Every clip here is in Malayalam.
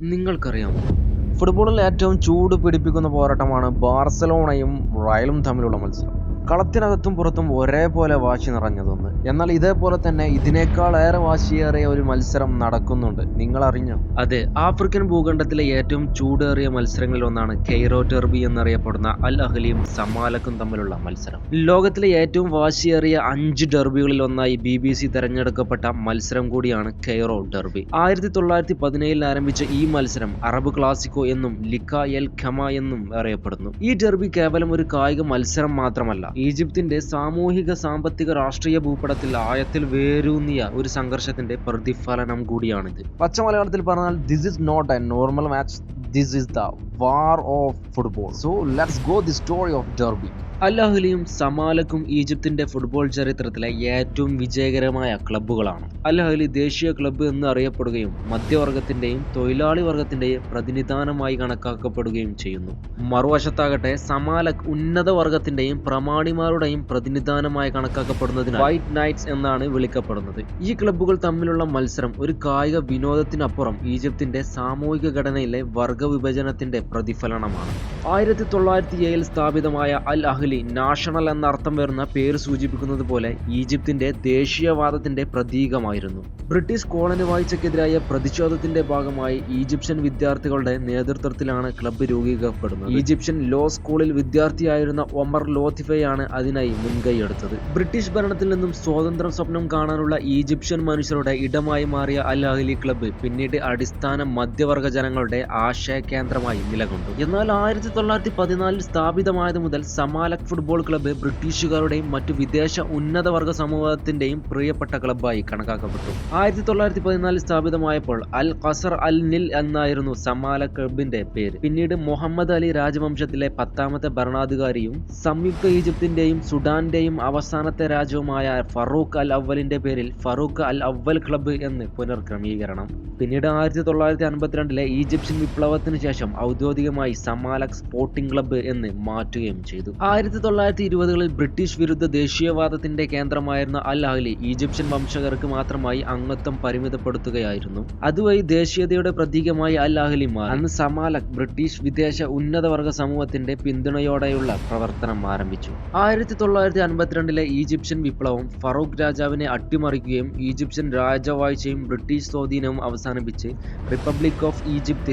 നിങ്ങൾക്കറിയാമോ? ഫുട്ബോളിൽ ഏറ്റവും ചൂട് പിടിപ്പിക്കുന്ന പോരാട്ടമാണ് ബാർസലോണയും റയലും തമ്മിലുള്ള മത്സരം. കളത്തിനകത്തും പുറത്തും ഒരേപോലെ വാശി നിറഞ്ഞതൊന്ന്. എന്നാൽ ഇതേപോലെ തന്നെ ഇതിനേക്കാൾ ഏറെ വാശിയേറിയ ഒരു മത്സരം നടക്കുന്നുണ്ട്. നിങ്ങൾ അറിഞ്ഞോ അതെ ആഫ്രിക്കൻ ഭൂഖണ്ഡത്തിലെ ഏറ്റവും ചൂടേറിയ മത്സരങ്ങളിൽ ഒന്നാണ് കെയ്റോ ഡെർബി എന്നറിയപ്പെടുന്ന അൽ അഹ്ലിയും സമാലക്കും തമ്മിലുള്ള മത്സരം. ലോകത്തിലെ ഏറ്റവും വാശിയേറിയ അഞ്ച് ഡെർബികളിൽ ഒന്നായി ബി ബി സി തെരഞ്ഞെടുക്കപ്പെട്ട മത്സരം കൂടിയാണ് കെയ്റോ ഡെർബി. ആയിരത്തി തൊള്ളായിരത്തി പതിനേഴിൽ ആരംഭിച്ച ഈ മത്സരം അറബ് ക്ലാസിക്കോ എന്നും ലിക്ക എൽ ഖമ എന്നും അറിയപ്പെടുന്നു. ഈ ഡെർബി കേവലം ഒരു കായിക മത്സരം മാത്രമല്ല ഈജിപ്തിന്റെ സാമൂഹിക സാമ്പത്തിക രാഷ്ട്രീയ ഭൂപടത്തിൽ ആയത്തിൽ വേരൂന്നിയ ഒരു സംഘർഷത്തിന്റെ പ്രതിഫലനം കൂടിയാണിത്. പച്ച മലയാളത്തിൽ പറഞ്ഞാൽ this is not a normal match this is the war of football so let's go the story of derby അല്ലാഹുലിയും സമാലക്കും ഈജിപ്തിന്റെ ഫുട്ബോൾ ചരിത്രത്തിലെ ഏറ്റവും വിജയകരമായ ക്ലബ്ബുകളാണ് അല്ലാഹുലി ദേശീയ ക്ലബ്ബ് എന്ന് അറിയപ്പെടുകയും മധ്യവർഗത്തിന്റെയും തൊഴിലാളി വർഗത്തിന്റെയും പ്രതിനിധാനമായി കണക്കാക്കപ്പെടുകയും ചെയ്യുന്നു. മറുവശത്താകട്ടെ സമാലക് ഉന്നത വർഗത്തിന്റെയും പ്രമാണിമാരുടെയും പ്രതിനിധാനമായി കണക്കാക്കപ്പെടുന്നതിനാൽ വൈറ്റ് നൈറ്റ്സ് എന്നാണ് വിളിക്കപ്പെടുന്നത്. ഈ ക്ലബ്ബുകൾ തമ്മിലുള്ള മത്സരം ഒരു കായിക വിനോദത്തിനപ്പുറം ഈജിപ്തിന്റെ സാമൂഹിക ഘടനയിലെ വർഗവിഭജനത്തിന്റെ പ്രതിഫലനമാണ്. ആയിരത്തി തൊള്ളായിരത്തി ഏഴിൽ സ്ഥാപിതമായ അൽ അഹ്ലി നാഷണൽ എന്ന അർത്ഥം വരുന്ന പേര് സൂചിപ്പിക്കുന്നത് പോലെ ഈജിപ്തിന്റെ ദേശീയവാദത്തിന്റെ പ്രതീകമായിരുന്നു. ബ്രിട്ടീഷ് കോളനി വാഴ്ചക്കെതിരായ പ്രതിഷേധത്തിന്റെ ഭാഗമായി ഈജിപ്ഷ്യൻ വിദ്യാർത്ഥികളുടെ നേതൃത്വത്തിലാണ് ക്ലബ്ബ് രൂപീകരിക്കപ്പെടുന്നത് ഈജിപ്ഷ്യൻ ലോ സ്കൂളിൽ വിദ്യാർത്ഥിയായിരുന്ന ഒമർ ലോത്തിഫയാണ് അതിനായി മുൻകൈയെടുത്തത്. ബ്രിട്ടീഷ് ഭരണത്തിൽ നിന്നും സ്വാതന്ത്ര്യ സ്വപ്നം കാണാനുള്ള ഈജിപ്ഷ്യൻ മനുഷ്യരുടെ ഇടമായി മാറിയ അൽ അഹ്ലി ക്ലബ്ബ് പിന്നീട് അടിസ്ഥാന മധ്യവർഗ ജനങ്ങളുടെ ആശയ കേന്ദ്രമായി നിലകൊണ്ടു. എന്നാൽ ആയിരത്തി തൊള്ളായിരത്തി പതിനാലിൽ സ്ഥാപിതമായത് മുതൽ സമാലക് ഫുട്ബോൾ ക്ലബ്ബ് ബ്രിട്ടീഷുകാരുടെയും മറ്റു വിദേശ ഉന്നതവർഗ സമൂഹത്തിന്റെയും പ്രിയപ്പെട്ട ക്ലബ്ബായി കണക്കാക്കപ്പെട്ടു. ആയിരത്തി തൊള്ളായിരത്തി പതിനാലിൽ സ്ഥാപിതമായപ്പോൾ അൽ ഖസർ അൽ നിൽ എന്നായിരുന്നു സമാലക് ക്ലബിന്റെ പേര്. പിന്നീട് മുഹമ്മദ് അലി രാജവംശത്തിലെ പത്താമത്തെ ഭരണാധികാരിയും സംയുക്ത ഈജിപ്തിന്റെയും സുഡാന്റെയും അവസാനത്തെ രാജ്യവുമായ ഫറൂഖ് അൽ അവലിന്റെ പേരിൽ ഫറൂഖ് അൽ അവൽ ക്ലബ്ബ് എന്ന് പുനർക്രമീകരണം. പിന്നീട് ആയിരത്തി തൊള്ളായിരത്തി അൻപത്തിരണ്ടിലെ ഈജിപ്ഷ്യൻ വിപ്ലവത്തിന് ശേഷം ഔദ്യോഗികമായി സമാലക് സ്പോർട്ടിംഗ് ക്ലബ്ബ് എന്ന് മാറ്റുകയും ചെയ്തു. ആയിരത്തി തൊള്ളായിരത്തി ഇരുപതുകളിൽ ബ്രിട്ടീഷ് വിരുദ്ധ ദേശീയവാദത്തിന്റെ കേന്ദ്രമായിരുന്ന അൽ അഹ്ലി ഈജിപ്ഷ്യൻ വംശകർക്ക് മാത്രമായി അംഗത്വം പരിമിതപ്പെടുത്തുകയായിരുന്നു. അതുവഴി ദേശീയതയുടെ പ്രതീകമായി അൽ അഹ്ലി മാറി. അന്ന് സമാലക് ബ്രിട്ടീഷ് വിദേശ ഉന്നതവർഗ സമൂഹത്തിന്റെ പിന്തുണയോടെയുള്ള പ്രവർത്തനം ആരംഭിച്ചു. ആയിരത്തി തൊള്ളായിരത്തി അൻപത്തിരണ്ടിലെ ഈജിപ്ഷ്യൻ വിപ്ലവം ഫറൂഖ് രാജാവിനെ അട്ടിമറിക്കുകയും ഈജിപ്ഷ്യൻ രാജവാഴ്ചയും ബ്രിട്ടീഷ് സ്വാധീനവും അവസാനിപ്പിച്ച് റിപ്പബ്ലിക് ഓഫ് ഈജിപ്ത്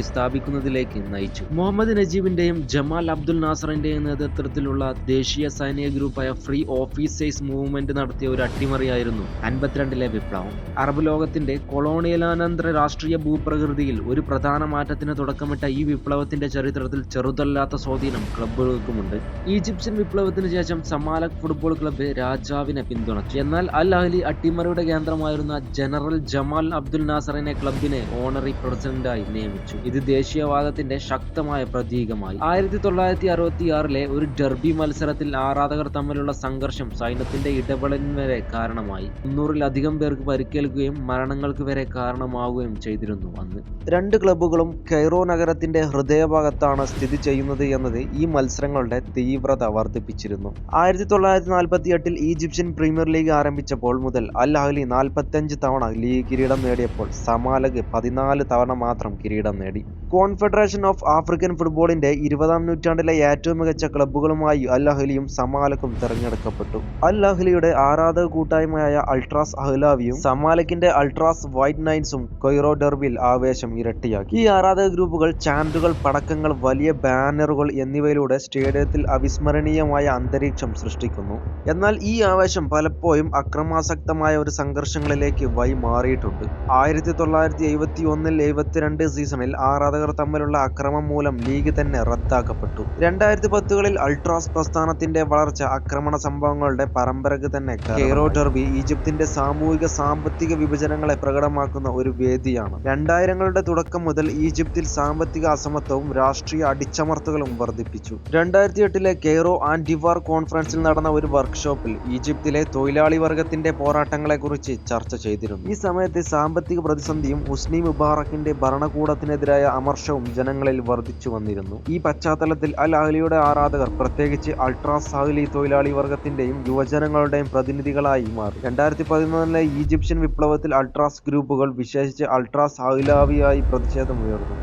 സ്ഥാപിക്കുന്നതിലേക്ക് നയിച്ചു. മുഹമ്മദ് നജീബിന്റെയും ജമാൽ അബ്ദുൽ നാസറിന്റെയും നേതൃത്വത്തിലുള്ള ദേശീയ സൈനിക ഗ്രൂപ്പായ ഫ്രീ ഓഫീസേഴ്സ് മൂവ്മെന്റ് നടത്തിയ ഒരു അട്ടിമറിയായിരുന്നു അൻപത്തിരണ്ടിലെ വിപ്ലവം. അറബ് ലോകത്തിന്റെ കൊളോണിയലാനന്തര രാഷ്ട്രീയ ഭൂപ്രകൃതിയിൽ ഒരു പ്രധാന മാറ്റത്തിന് തുടക്കമിട്ട ഈ വിപ്ലവത്തിന്റെ ചരിത്രത്തിൽ ചെറുതല്ലാത്ത സ്വാധീനം ക്ലബുകൾക്കുമുണ്ട് ഈജിപ്ഷ്യൻ വിപ്ലവത്തിന് ശേഷം സമാലക് ഫുട്ബോൾ ക്ലബ്ബ് രാജാവിനെ പിന്തുണച്ചു. എന്നാൽ അൽ അഹ്ലി അട്ടിമറിയുടെ കേന്ദ്രമായിരുന്ന ജനറൽ ജമാൽ അബ്ദുൽ നാസറിനെ ക്ലബിനെ ഓണറി പ്രസിഡന്റായി നിയമിച്ചു. ഇത് ദേശീയവാദത്തിന്റെ ശക്തമായ പ്രതീകമായി. ആയിരത്തി തൊള്ളായിരത്തി അറുപത്തി ആറിലെ ഒരു ഡെർബി മത്സരത്തിൽ ആരാധകർ തമ്മിലുള്ള സംഘർഷം സൈന്യത്തിന്റെ ഇടപെടലിന് വരെ കാരണമായി. മുന്നൂറിലധികം പേർക്ക് പരിക്കേൽക്കുകയും മരണങ്ങൾക്ക് വരെ കാരണമാവുകയും ചെയ്തിരുന്നു അന്ന്. രണ്ട് ക്ലബ്ബുകളും കൈറോ നഗരത്തിന്റെ ഹൃദയഭാഗത്താണ് സ്ഥിതി ചെയ്യുന്നത് എന്നത് ഈ മത്സരങ്ങളുടെ തീവ്രത വർദ്ധിപ്പിച്ചിരുന്നു. ആയിരത്തി തൊള്ളായിരത്തി നാൽപ്പത്തി എട്ടിൽ ഈജിപ്ഷ്യൻ പ്രീമിയർ ലീഗ് ആരംഭിച്ചപ്പോൾ മുതൽ അൽ അഹ്ലി നാൽപ്പത്തഞ്ച് തവണ ലീഗ് കിരീടം നേടിയപ്പോൾ സമാലക് പതിനാല് തവണ മാത്രം കിരീടം നേടി. കോൺഫെഡറേഷൻ ഓഫ് ആഫ്രിക്കൻ ഫുട്ബോളിന്റെ ഇരുപതാം നൂറ്റാണ്ടിലെ ഏറ്റവും മികച്ച ക്ലബ്ബുകളുമായി അൽ അഹ്ലിയും സമാലക്കും തിരഞ്ഞെടുക്കപ്പെട്ടു. അൽ അഹ്ലിയുടെ ആരാധക കൂട്ടായ്മയായ അൾട്രാസ് അഹ്ലാവിയും സമാലക്കിന്റെ അൾട്രാസ് വൈറ്റ് നൈൻസും കൊയ്റോ ഡെർബിൽ ആവേശം ഇരട്ടിയാക്കി. ഈ ആരാധക ഗ്രൂപ്പുകൾ ചാൻഡുകൾ പടക്കങ്ങൾ വലിയ ബാനറുകൾ എന്നിവയിലൂടെ സ്റ്റേഡിയത്തിൽ അവിസ്മരണീയമായ അന്തരീക്ഷം സൃഷ്ടിക്കുന്നു. എന്നാൽ ഈ ആവേശം പലപ്പോഴും അക്രമാസക്തമായ ഒരു സംഘർഷങ്ങളിലേക്ക് വഴി മാറിയിട്ടുണ്ട്. ആയിരത്തി തൊള്ളായിരത്തി എഴുപത്തി ഒന്നിൽ എഴുപത്തിരണ്ട് സീസണിൽ ആരാധകർ തമ്മിലുള്ള അക്രമം മൂലം ലീഗ് തന്നെ റദ്ദാക്കപ്പെട്ടു. രണ്ടായിരത്തി പത്തുകളിൽ അൾട്രാസ് പ്രസ്ഥാനത്തിന്റെ വളർച്ച ആക്രമണ സംഭവങ്ങളുടെ പരമ്പരക്ക് തന്നെ കെയ്റോ ഡെർബി ഈജിപ്തിന്റെ സാമൂഹിക സാമ്പത്തിക വിഭജനങ്ങളെ പ്രകടമാക്കുന്ന ഒരു വേദിയാണ്. രണ്ടായിരങ്ങളുടെ തുടക്കം മുതൽ ഈജിപ്തിൽ സാമ്പത്തിക അസമത്വവും രാഷ്ട്രീയ അടിച്ചമർത്തലുകളും വർദ്ധിപ്പിച്ചു. രണ്ടായിരത്തി എട്ടിലെ കെയ്റോ ആൻഡിവാർ കോൺഫറൻസിൽ നടന്ന ഒരു വർക്ക്ഷോപ്പിൽ ഈജിപ്തിലെ തൊഴിലാളി വർഗത്തിന്റെ പോരാട്ടങ്ങളെക്കുറിച്ച് ചർച്ച ചെയ്തിരുന്നു. ഈ സമയത്ത് സാമ്പത്തിക പ്രതിസന്ധിയും ഹുസ്നി മുബാറക്കിന്റെ ഭരണകൂടത്തിനെതിരായ അമർഷവും ജനങ്ങളിൽ വർദ്ധിച്ചു വന്നിരുന്നു. ഈ പശ്ചാത്തലത്തിൽ അൽ അഹ്ലിയുടെ ആരാധകർ പ്രത്യേകിച്ച് അൾട്രാ അഹ്ലി തൊഴിലാളി വർഗത്തിന്റെയും യുവജനങ്ങളുടെയും പ്രതിനിധികളായി മാറി. രണ്ടായിരത്തി പതിനൊന്നിലെ ഈജിപ്ഷ്യൻ വിപ്ലവത്തിൽ അൾട്രാസ് ഗ്രൂപ്പുകൾ വിശേഷിച്ച് അൾട്രാസ് അഹ്ലാവിയായി പ്രതിഷേധമുയർന്നു.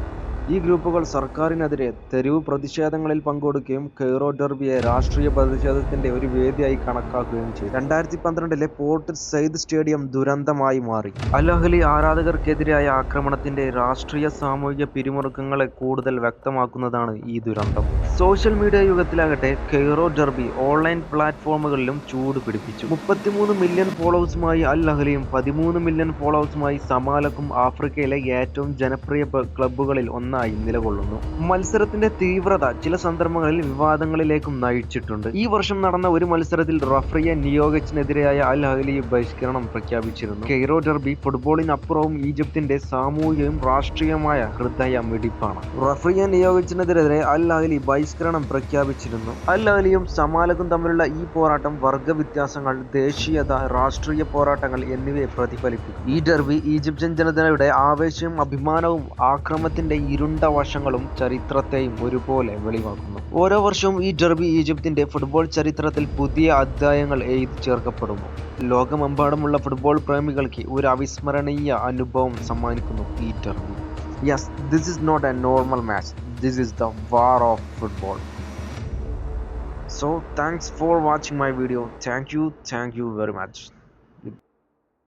ഈ ഗ്രൂപ്പുകൾ സർക്കാരിനെതിരെ തെരുവ് പ്രതിഷേധങ്ങളിൽ പങ്കെടുക്കുകയും കെയ്റോ ഡെർബിയെ രാഷ്ട്രീയ പ്രതിഷേധത്തിന്റെ ഒരു വേദിയായി കണക്കാക്കുകയും ചെയ്തു. രണ്ടായിരത്തി പന്ത്രണ്ടിലെ പോർട്ട് സെയ്ദ് സ്റ്റേഡിയം ദുരന്തമായി മാറി. അൽ അഹ്ലി ആരാധകർക്കെതിരായ ആക്രമണത്തിന്റെ രാഷ്ട്രീയ സാമൂഹിക പിരിമുറുക്കങ്ങളെ കൂടുതൽ വ്യക്തമാക്കുന്നതാണ് ഈ ദുരന്തം. സോഷ്യൽ മീഡിയ യുഗത്തിലാകട്ടെ കെയ്റോ ഡെർബി ഓൺലൈൻ പ്ലാറ്റ്ഫോമുകളിലും ചൂട് പിടിപ്പിച്ചു. മുപ്പത്തിമൂന്ന് മില്യൺ ഫോളോവേഴ്സുമായി അൽ അഹ്ലിയും പതിമൂന്ന് മില്യൺ ഫോളോവേഴ്സുമായി സമാലക്കും ആഫ്രിക്കയിലെ ഏറ്റവും ജനപ്രിയ ക്ലബ്ബുകളിൽ ക്ലബ്ബുകളിൽ ഒന്നായി നിലകൊള്ളുന്നു. മത്സരത്തിന്റെ തീവ്രത ചില സന്ദർഭങ്ങളിൽ വിവാദങ്ങളിലേക്കും നയിച്ചിട്ടുണ്ട്. ഈ വർഷം നടന്ന ഒരു മത്സരത്തിൽ റഫറിയെ നിയോഗിച്ചിനെതിരായ അൽ അഹ്ലി ബഹിഷ്കരണം പ്രഖ്യാപിച്ചിരുന്നു. കെയ്റോ ഡെർബി ഫുട്ബോളിനപ്പുറവും ഈജിപ്തിന്റെ സാമൂഹികവും രാഷ്ട്രീയമായ ഹൃദയ മിടിപ്പാണ്. റഫറിയെ നിയോഗിച്ചതിനെതിരെ അൽ അഹ്ലി ബഹിഷ്കരണം പ്രഖ്യാപിച്ചിരുന്നു. അൽ അഹ്ലിയും സമാലക്കും തമ്മിലുള്ള ഈ പോരാട്ടം വർഗ വ്യത്യാസങ്ങൾ ദേശീയത രാഷ്ട്രീയ പോരാട്ടങ്ങൾ എന്നിവയെ പ്രതിഫലിപ്പിക്കും. ഈ ഡെർബി ഈജിപ്ഷ്യൻ ജനതയുടെ ആവേശവും അഭിമാനവും ആക്രമത്തിന്റെ ഇരുണ്ട വശങ്ങളും ചരിത്രത്തെയും ഒരുപോലെ വെളിവാക്കുന്നു. ഓരോ വർഷവും ഈ ഡെർബി ഈജിപ്തിന്റെ ഫുട്ബോൾ ചരിത്രത്തിൽ പുതിയ അധ്യായങ്ങൾ എഴുതി ചേർക്കപ്പെടുന്നു. ലോകമെമ്പാടുമുള്ള ഫുട്ബോൾ പ്രേമികൾക്ക് ഒരു അവിസ്മരണീയ അനുഭവം സമ്മാനിക്കുന്നു ഈ derby yes this is not a normal match this is the war of football so thanks for watching my video Thank you. Thank you very much.